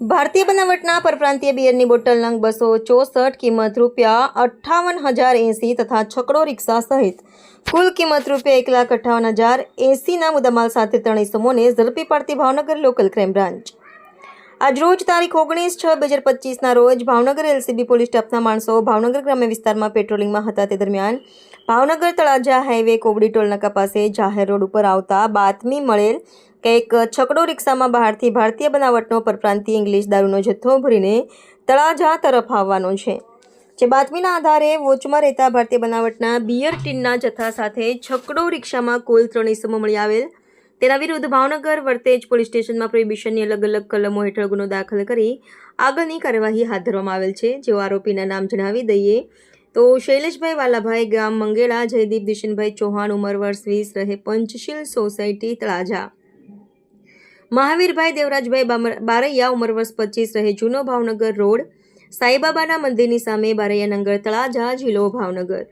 ભારતીય બનાવટના પરપ્રાંતીય બિયરની બોટલ નંગ બસો ચોસઠ કિંમત રૂપિયા અઠ્ઠાવન હજાર એંસી તથા છકડો રિક્ષા સહિત કુલ કિંમત રૂપિયા એક લાખ અઠ્ઠાવન હજાર એંસીના મુદ્દામાલ સાથે ત્રણ ઇસમોને ઝડપી પાડતી ભાવનગર લોકલ ક્રાઇમ બ્રાન્ચ આજરોજ તારીખ ઓગણીસ છ બે હજાર પચીસના રોજ ભાવનગર એલસીબી પોલીસ સ્ટાફના માણસો ભાવનગર ગ્રામ્ય વિસ્તારમાં પેટ્રોલિંગમાં હતા તે દરમિયાન ભાવનગર તળાજા હાઈવે કોબડી ટોલનાકા પાસે જાહેર રોડ ઉપર આવતા બાતમી મળેલ કે એક છકડો રિક્ષામાં બહારથી ભારતીય બનાવટનો પરપ્રાંતીય ઇંગ્લિશ દારૂનો જથ્થો ભરીને તળાજા તરફ આવવાનો છે. જે બાતમીના આધારે વોચમાં રહેતા ભારતીય બનાવટના બિયર ટીનના જથ્થા સાથે છકડો રિક્ષામાં કુલ ત્રણ ઇસમો મળી આવેલ. તેના વિરુદ્ધ ભાવનગર વર્તેજ પોલીસ સ્ટેશનમાં પ્રોહિબિશનની અલગ અલગ કલમો હેઠળ ગુનો દાખલ કરી આગળની કાર્યવાહી હાથ ધરવામાં આવેલ છે. જેઓ આરોપીના નામ જણાવી દઈએ તો શૈલેષભાઈ વાલાભાઈ, ગામ મંગેળા જયદીપ દિશનભાઈ ચૌહાણ, ઉંમર વર્ષ વીસ, રહે પંચશીલ સોસાયટી, તળાજા. મહાવીરભાઈ દેવરાજભાઈ બારૈયા, ઉંમર વર્ષ પચીસ, રહે જૂનો ભાવનગર રોડ. સાઈબાબાના મંદિરની સામે બારૈયા નંગર, તળાજા, જિલ્લો ભાવનગર.